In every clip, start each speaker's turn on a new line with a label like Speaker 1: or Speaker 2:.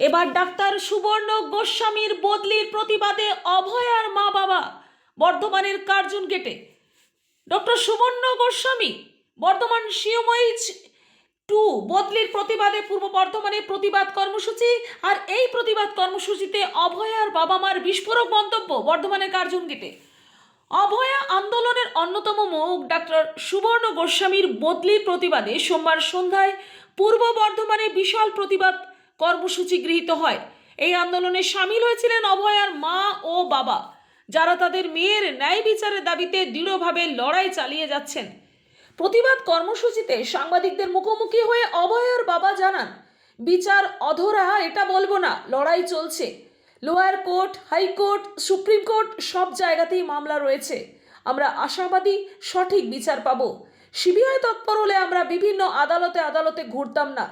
Speaker 1: এবার ডাক্তার সুবর্ণ গোস্বামীর বদলির প্রতিবাদে অভয়ার মা বাবা বর্ধমানের কার্জন গেটে। ডক্টর সুবর্ণ গোস্বামী, বর্ধমান সিওমইচ টু বদলির প্রতিবাদে পূর্ব বর্ধমানে প্রতিবাদ কর্মসূচি আর এই প্রতিবাদ কর্মসূচিতে অভয়ার বাবা মার বিস্ফোরক মন্তব্য বর্ধমানের কার্জন গেটে। অভয়া আন্দোলনের অন্যতম মুখ ডাক্তার সুবর্ণ গোস্বামীর বদলির প্রতিবাদে সোমবার সন্ধ্যায় পূর্ব বর্ধমানে বিশাল প্রতিবাদ কর্মসূচি গৃহীত হয়। এই আন্দোলনে সামিল হয়েছিলেন অভয়ার মা ও বাবা, যারা তাদের মেয়ের ন্যায় বিচারের দাবিতে দৃঢ়ভাবে লড়াই চালিয়ে যাচ্ছেন। প্রতিবাদ কর্মসূচিতে সাংবাদিকদের মুখোমুখি হয়ে অভয়ার বাবা জানান, বিচার অধরা, এটা বলব না, লড়াই চলছে। Lower court high court supreme court, সব জায়গাতেই মামলা রয়েছে। আমরা আশাবাদী, সঠিক বিচার পাবো। সিবিআই তৎপর হলে আমরা বিভিন্ন আদালতে আদালতে ঘুরতাম না।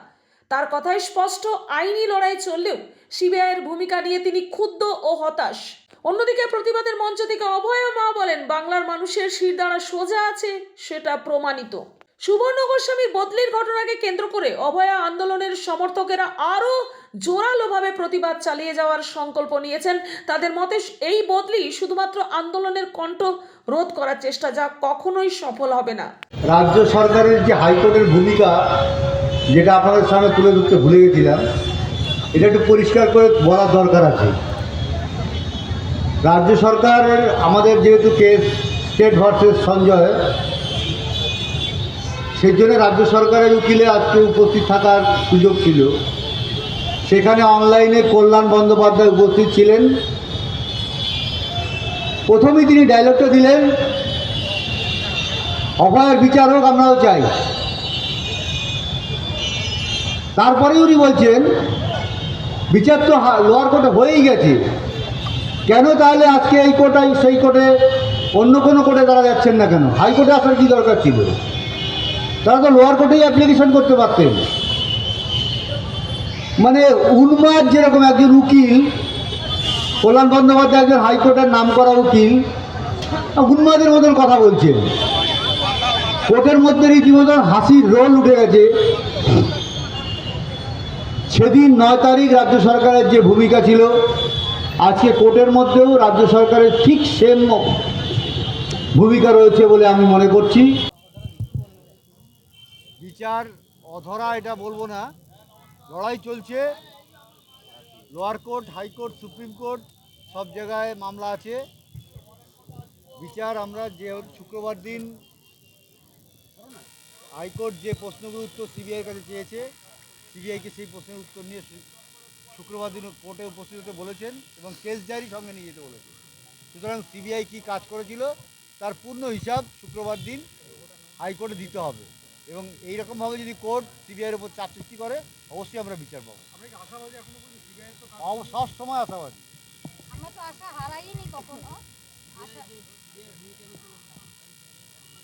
Speaker 1: তার কথায় স্পষ্ট, আইনি লড়াই চললেও সিবিআইয়ের ভূমিকা নিয়ে তিনি ক্ষুব্ধ ও হতাশ। অন্যদিকে প্রতিবাদের মঞ্চ থেকে অভয়া মা বলেন, বাংলার মানুষের শিরদাঁড়া সোজা আছে, সেটা প্রমাণিত। সুবর্ণ গোস্বামীর বদলির ঘটনাকে কেন্দ্র করে অভয়া আন্দোলনের সমর্থকেরা আরও জোরালোভাবে প্রতিবাদ চালিয়ে যাওয়ার সংকল্প নিয়েছেন। তাদের মতে, এই বদলি শুধুমাত্র আন্দোলনের কণ্ঠ রোধ করার চেষ্টা যা কখনোই সফল হবে না।
Speaker 2: রাজ্য সরকারের যে হাইকোর্টের ভূমিকা যেটা আপনাদের সামনে তুলে ধরতে ভুলে গেছিলাম, এটা একটু পরিষ্কার করে বলার দরকার আছে। রাজ্য সরকারের, আমাদের যেহেতু কেস স্টেট ভার্সেস সঞ্জয় সেই জন্য রাজ্য সরকারের উকিলে আজকে উপস্থিত থাকার সুযোগ ছিল। সেখানে অনলাইনে কল্যাণ বন্দ্যোপাধ্যায় উপস্থিত ছিলেন। প্রথমেই তিনি ডায়লগটা দিলেন, অভয়ের বিচার হোক আমরাও চাই। তারপরে উনি বলছেন, বিচার তো লোয়ার কোর্টে হয়েই গেছে। কেন তাহলে আজকে এই কোর্টে, সেই কোর্টে, অন্য কোনো কোর্টে তারা যাচ্ছেন না কেন? হাইকোর্টে আসার কি দরকার ছিল? তারা তো লোয়ার কোর্টেই অ্যাপ্লিকেশন করতে পারতেন। মানে উন্মাদ যেরকম একজন উকিল, কল্যাণ বন্দ্যোপাধ্যায় একজন হাইকোর্টের নাম করা উকিল, উন্মাদের মতন কথা বলছেন। কোর্টের মধ্যে রীতিমতন হাসির রোল উঠে গেছে। সেদিন নয় তারিখ রাজ্য সরকারের যে ভূমিকা ছিল, আজকে কোর্টের মধ্যেও রাজ্য সরকারের ঠিক সেম ভূমিকা রয়েছে বলে আমি মনে করছি।
Speaker 3: বিচার অধরা এটা বলব না, লড়াই চলছে। Lower court high court supreme court সব জায়গায় মামলা আছে। বিচার আমরা যে শুক্রবার দিন হাইকোর্ট যে প্রশ্নগুলোর উত্তর সিবিআইয়ের কাছে চেয়েছে সিবিআইকে সেই প্রশ্নের উত্তর নিয়ে শুক্রবার দিন কোর্টে উপস্থিত হতে বলেছেন এবং কেস ডায়েরি সঙ্গে নিয়ে যেতে বলেছেন। সুতরাং সিবিআই কী কাজ করেছিল তার পূর্ণ হিসাব শুক্রবার দিন হাইকোর্টে দিতে হবে এবং এই রকমভাবে যদি কোর্ট সিবিআইয়ের উপর চাপ সৃষ্টি করে অবশ্যই আমরা বিচার পাবো। অব- সব সময় আশাবাদী।
Speaker 4: আমরা তো আশা হারাইনি কখনো। আশা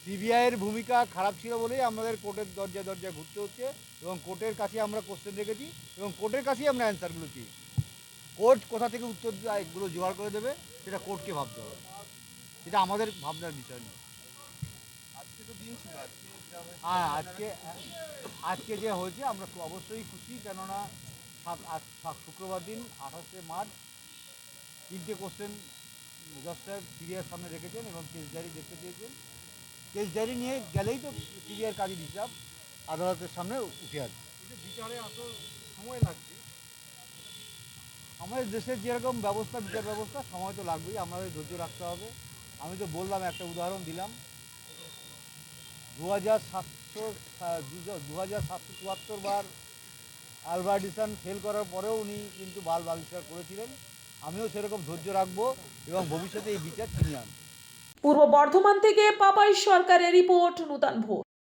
Speaker 3: সিবিআইয়ের ভূমিকা খারাপ ছিল বলেই আমাদের কোর্টের দরজায় দরজায় ঘুরতে হচ্ছে এবং কোর্টের কাছে আমরা কোশ্চেন রেখেছি এবং কোর্টের কাছেই আমরা অ্যান্সারগুলো চেয়েছি কোর্ট কোথা থেকে উত্তর এগুলো জোগাড় করে দেবে সেটা কোর্টকে ভাবতে হবে। এটা আমাদের ভাবনার বিষয় নয়। হ্যাঁ আজকে আজকে যে হয়েছে আমরা অবশ্যই খুশি কেননা শুক্রবার দিন আঠাশে মার্চ তিনটে কোশ্চেন জজ সাহেব সিবিআইয়ের সামনে রেখেছেন এবং কেস ডায়েরি দেখতে চেয়েছেন। কেস ডায়েরি নিয়ে গেলেই তো সিবিআইয়ের কাজের হিসাব আদালতের সামনে উঠে আসবে। বিচারে এত সময় লাগছে। আমাদের দেশের যেরকম ব্যবস্থা বিচার ব্যবস্থা সময় তো লাগবেই আমাদের ধৈর্য রাখতে হবে। আমি তো বললাম একটা উদাহরণ দিলাম। দু হাজার সাতশো দু হাজার সাতশো চুয়াত্তর বার আলবার্টিসান ফেল করার পরেও উনি কিন্তু বাল বালিষ্কার করেছিলেন। আমিও সেরকম ধৈর্য রাখব এবং ভবিষ্যতে এই বিচার ছিনিয়ে আনব।
Speaker 1: পূর্ব বর্ধমান থেকে পাপাই সরকারের রিপোর্ট নূতন ভোর